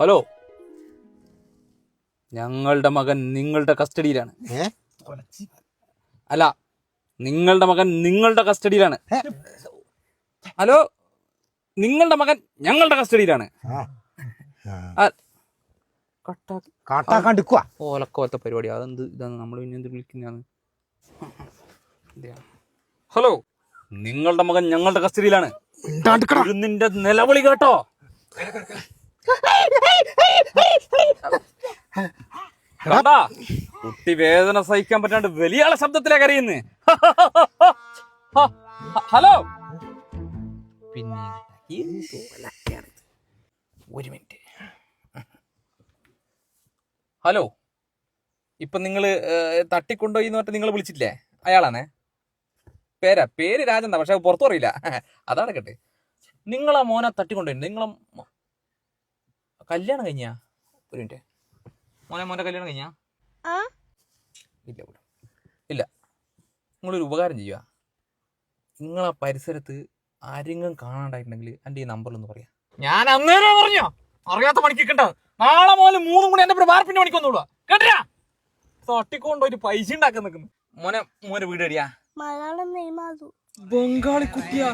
Hello. ഞങ്ങളുടെ മകൻ നിങ്ങളുടെ കസ്റ്റഡിയിലാണ്. അല്ല നിങ്ങളുടെ മകൻ നിങ്ങളുടെ കസ്റ്റഡിയിലാണ്. ഹലോ നിങ്ങളുടെ മകൻ ഞങ്ങളുടെ കസ്റ്റഡിയിലാണ്. ഓലക്കോലത്തെ പരിപാടി. അതെന്ത് ഇതാണ്? നമ്മൾ പിന്നെ എന്ത് വിളിക്കുന്നതാണ്? ഹലോ നിങ്ങളുടെ മകൻ ഞങ്ങളുടെ കസ്റ്റഡിയിലാണ്. നിന്റെ നിലവിളി കേട്ടോ. കണ്ടാ? കുട്ടി വേദന സഹിക്കാൻ പറ്റാണ്ട് വലിയ ആളെ ശബ്ദത്തിലേക്ക് അറിയുന്നു ഹലോ? പിന്നെ? ഒരു മിനിറ്റ്. ഹലോ? ഇപ്പൊ നിങ്ങൾ തട്ടിക്കൊണ്ടോയി എന്ന് പറഞ്ഞിട്ട് നിങ്ങൾ വിളിച്ചില്ലേ അയാളാണേ? പേരാ? പേര് രാജന്താ പക്ഷെ പുറത്തു പറയില്ല അതാണ് കേട്ടെ. നിങ്ങളാ മോനെ തട്ടിക്കൊണ്ടുപോയി. നിങ്ങളെ കല്യാണം കഴിഞ്ഞാ? ഒരു മിനിറ്റ്. മോനെ മോനെ കല്യാണം കഴിഞ്ഞാ? ഇല്ല. ഇല്ല. നിങ്ങളൊരു ഉപകാരം ചെയ്യുക നിങ്ങളാ പരിസരത്ത് ആരെങ്കിലും കാണാണ്ടായിട്ടുണ്ടെങ്കിൽ എന്റെ ഈ നമ്പറിലൊന്ന് പറയാം. ഞാൻ അന്നേരം പറഞ്ഞോ. അറിയാത്ത പണിക്ക് കിട്ടാ നാളെ മുതൽ മൂന്നും കൂടി എന്റെ ബാർപ്പിന്റെ പണിക്ക് വന്നോളൂ. കേട്ടാ തട്ടിക്കൊണ്ട് ഒരു പൈസ ഉണ്ടാക്കാൻ നിൽക്കുന്നു. മോനെ മോനെ വീട് അടിയാ ബംഗാളി കുട്ടിയാ